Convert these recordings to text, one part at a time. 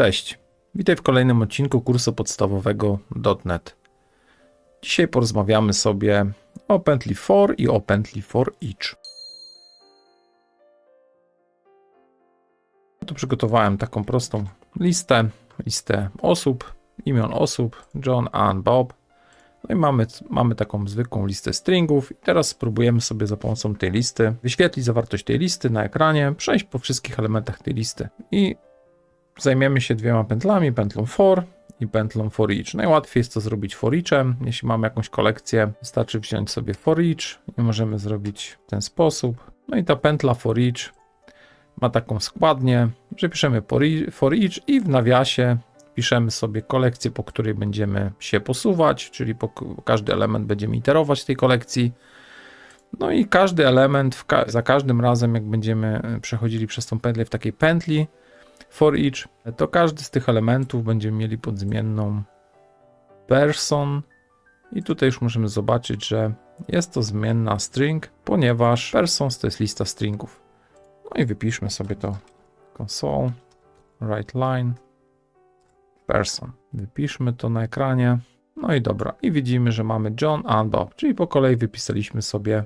Cześć, witaj w kolejnym odcinku kursu podstawowego .NET. Dzisiaj porozmawiamy sobie o pętli for i o pętli for each. Tu przygotowałem taką prostą listę, listę osób, imion osób, John, Ann, Bob. No i mamy, mamy taką zwykłą listę stringów i teraz spróbujemy sobie za pomocą tej listy wyświetlić zawartość tej listy na ekranie, przejść po wszystkich elementach tej listy i zajmiemy się dwiema pętlami, pętlą for i pętlą for each. Najłatwiej jest to zrobić for eachem. Jeśli mamy jakąś kolekcję, wystarczy wziąć sobie for each i możemy zrobić w ten sposób. No i ta pętla for each ma taką składnię, że piszemy for each- i w nawiasie piszemy sobie kolekcję, po której będziemy się posuwać, czyli po, każdy element będziemy iterować tej kolekcji. No i każdy element, ka za każdym razem, jak będziemy e, przechodzili przez tą pętlę w takiej pętli for each, to każdy z tych elementów będziemy mieli pod zmienną person. I tutaj już możemy zobaczyć, że jest to zmienna string, ponieważ persons to jest lista stringów. No i wypiszmy sobie to console, write line, person. Wypiszmy to na ekranie. No i dobra. I widzimy, że mamy John and Bob, czyli po kolei wypisaliśmy sobie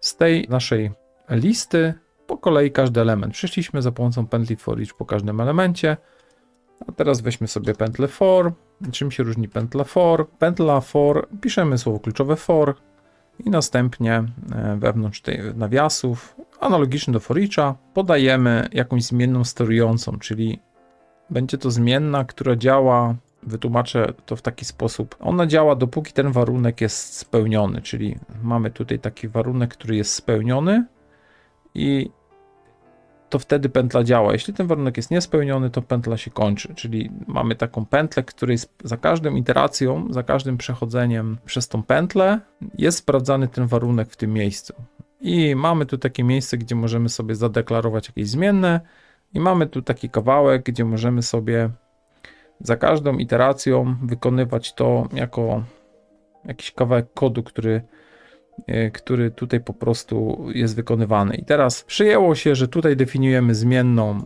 z tej naszej listy po kolei każdy element. Przeszliśmy za pomocą pętli for each po każdym elemencie. A teraz weźmy sobie pętlę for. Czym się różni pętla for? Pętla for, piszemy słowo kluczowe for i następnie e, wewnątrz tej nawiasów, analogicznie do for each'a, podajemy jakąś zmienną sterującą, czyli będzie to zmienna, która działa, wytłumaczę to w taki sposób. Ona działa dopóki ten warunek jest spełniony, czyli mamy tutaj taki warunek, który jest spełniony i to wtedy pętla działa. Jeśli ten warunek jest niespełniony, to pętla się kończy. Czyli mamy taką pętlę, której za każdą iteracją, za każdym przechodzeniem przez tą pętlę jest sprawdzany ten warunek w tym miejscu. I mamy tu takie miejsce, gdzie możemy sobie zadeklarować jakieś zmienne, i mamy tu taki kawałek, gdzie możemy sobie za każdą iteracją wykonywać to jako jakiś kawałek kodu, który który tutaj po prostu jest wykonywany. I teraz przyjęło się, że tutaj definiujemy zmienną,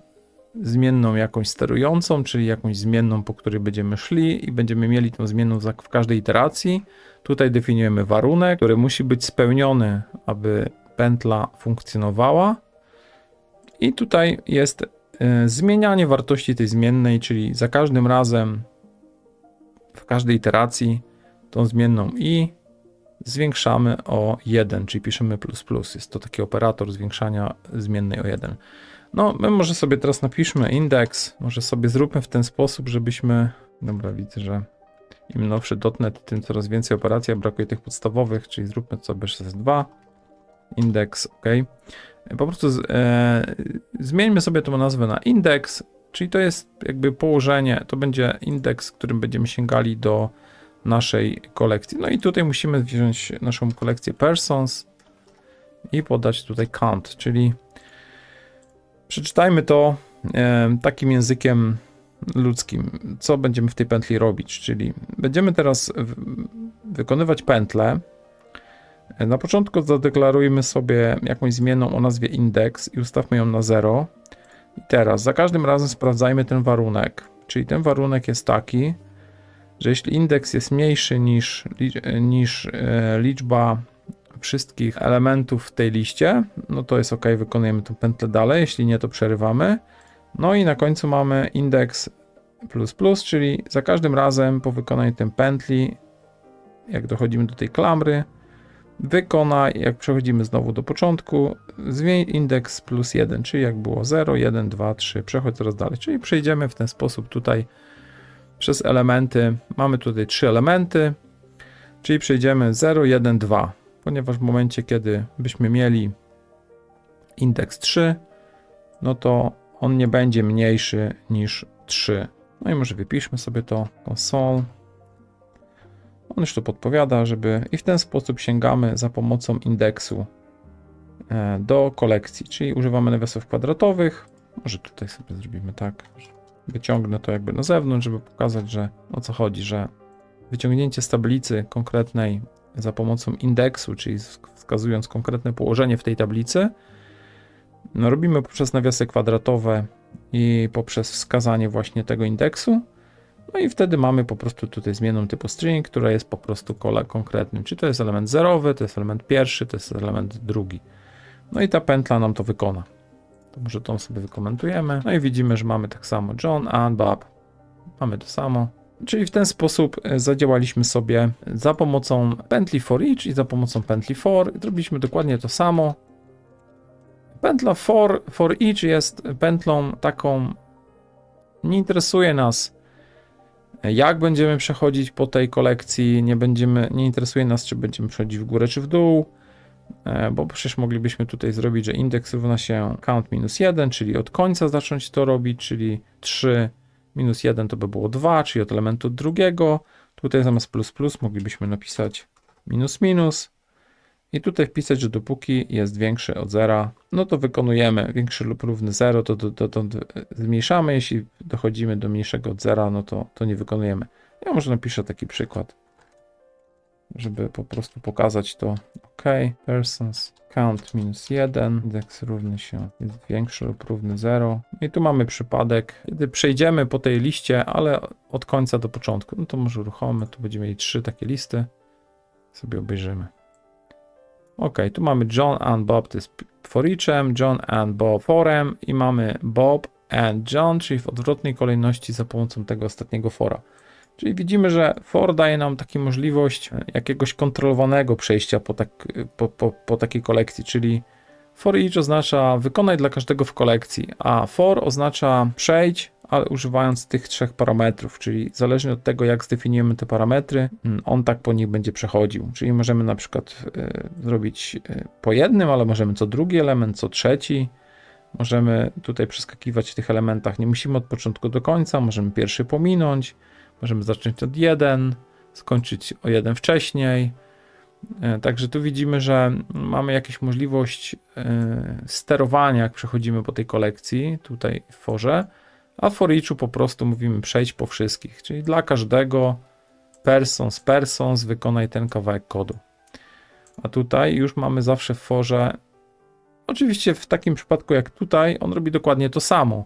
zmienną jakąś sterującą, czyli jakąś zmienną, po której będziemy szli i będziemy mieli tą zmienną w każdej iteracji. Tutaj definiujemy warunek, który musi być spełniony, aby pętla funkcjonowała. I tutaj jest e, zmienianie wartości tej zmiennej, czyli za każdym razem w każdej iteracji tą zmienną i zwiększamy o 1, czyli piszemy plus plus. Jest to taki operator zwiększania zmiennej o 1. No, my może sobie teraz napiszmy indeks, może sobie zróbmy w ten sposób, żebyśmy, dobra, widzę, że im nowszy .NET, tym coraz więcej operacji, a brakuje tych podstawowych, czyli zróbmy sobie 6.2, indeks, ok. Po prostu z, e, zmieńmy sobie tą nazwę na indeks, czyli to jest jakby położenie, to będzie indeks, którym będziemy sięgali do naszej kolekcji. No i tutaj musimy wziąć naszą kolekcję persons i podać tutaj count, czyli przeczytajmy to takim językiem ludzkim, co będziemy w tej pętli robić, czyli będziemy teraz wykonywać pętlę. Na początku zadeklarujmy sobie jakąś zmienną o nazwie index i ustawmy ją na 0. I teraz za każdym razem sprawdzajmy ten warunek, czyli ten warunek jest taki, że jeśli indeks jest mniejszy niż, niż e, liczba wszystkich elementów w tej liście, no to jest ok, wykonujemy tę pętlę dalej, jeśli nie, to przerywamy. No i na końcu mamy indeks plus plus, czyli za każdym razem po wykonaniu tej pętli, jak dochodzimy do tej klamry, wykonaj, jak przechodzimy znowu do początku, zmień indeks plus 1, czyli jak było 0, 1, 2, 3, przechodź coraz dalej, czyli przejdziemy w ten sposób tutaj przez elementy. Mamy tutaj trzy elementy, czyli przejdziemy 0, 1, 2, ponieważ w momencie, kiedy byśmy mieli indeks 3, no to on nie będzie mniejszy niż 3. No i może wypiszmy sobie to console. On już to podpowiada, żeby i w ten sposób sięgamy za pomocą indeksu e, do kolekcji, czyli używamy nawiasów kwadratowych. Może tutaj sobie zrobimy tak, wyciągnę to jakby na zewnątrz, żeby pokazać, że o co chodzi, że wyciągnięcie z tablicy konkretnej za pomocą indeksu, czyli wskazując konkretne położenie w tej tablicy, no robimy poprzez nawiasy kwadratowe i poprzez wskazanie właśnie tego indeksu. No i wtedy mamy po prostu tutaj zmienną typu string, która jest po prostu kole konkretnym. Czy to jest element zerowy, to jest element pierwszy, to jest element drugi. No i ta pętla nam to wykona. To może tą sobie wykomentujemy. No i widzimy, że mamy tak samo John and Bob. Mamy to samo. Czyli w ten sposób e, zadziałaliśmy sobie za pomocą pętli for each i za pomocą pętli for. Zrobiliśmy dokładnie to samo. Pętla for, for each jest pętlą taką, nie interesuje nas jak będziemy przechodzić po tej kolekcji, nie będziemy, nie interesuje nas czy będziemy przechodzić w górę czy w dół, e, bo przecież moglibyśmy tutaj zrobić, że indeks równa się count minus 1, czyli od końca zacząć to robić, czyli 3 minus 1 to by było 2, czyli od elementu drugiego, tutaj zamiast plus plus moglibyśmy napisać minus minus, i tutaj wpisać, że dopóki jest większy od zera, no to wykonujemy większy lub równy 0, to, to zmniejszamy. Jeśli dochodzimy do mniejszego od zera, no to, to nie wykonujemy. Ja może napiszę taki przykład, żeby po prostu pokazać to. OK, persons count minus 1, indeks równy się jest większy lub równy 0. I tu mamy przypadek, kiedy przejdziemy po tej liście, ale od końca do początku. No to może uruchomimy, tu będziemy mieli trzy takie listy. Sobie obejrzymy. Ok, tu mamy John and Bob, to jest for eachem, John and Bob forem i mamy Bob and John, czyli w odwrotnej kolejności za pomocą tego ostatniego fora. Czyli widzimy, że for daje nam taką możliwość jakiegoś kontrolowanego przejścia po, tak, po, po, po takiej kolekcji, czyli for each oznacza wykonaj dla każdego w kolekcji, a for oznacza przejdź ale używając tych trzech parametrów, czyli zależnie od tego, jak zdefiniujemy te parametry, mm, on tak po nich będzie przechodził. Czyli możemy na przykład y, zrobić y, po jednym, ale możemy co drugi element, co trzeci. Możemy tutaj przeskakiwać w tych elementach. Nie musimy od początku do końca, możemy pierwszy pominąć, możemy zacząć od jeden, skończyć o jeden wcześniej. E, także tu widzimy, że mamy jakąś możliwość sterowania, jak przechodzimy po tej kolekcji, tutaj w forze a w for eachu po prostu mówimy przejść po wszystkich, czyli dla każdego persons, persons wykonaj ten kawałek kodu. A tutaj już mamy zawsze w forze, oczywiście w takim przypadku jak tutaj, on robi dokładnie to samo.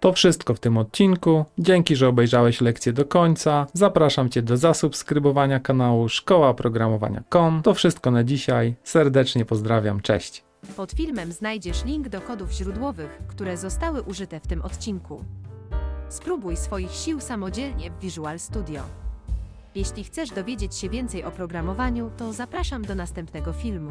To wszystko w tym odcinku. Dzięki, że obejrzałeś lekcję do końca. Zapraszam Cię do zasubskrybowania kanału Szkoła Programowania.com. To wszystko na dzisiaj. Serdecznie pozdrawiam. Cześć. Pod filmem znajdziesz link do kodów źródłowych, które zostały użyte w tym odcinku. Spróbuj swoich sił samodzielnie w Visual Studio. Jeśli chcesz dowiedzieć się więcej o programowaniu, to zapraszam do następnego filmu.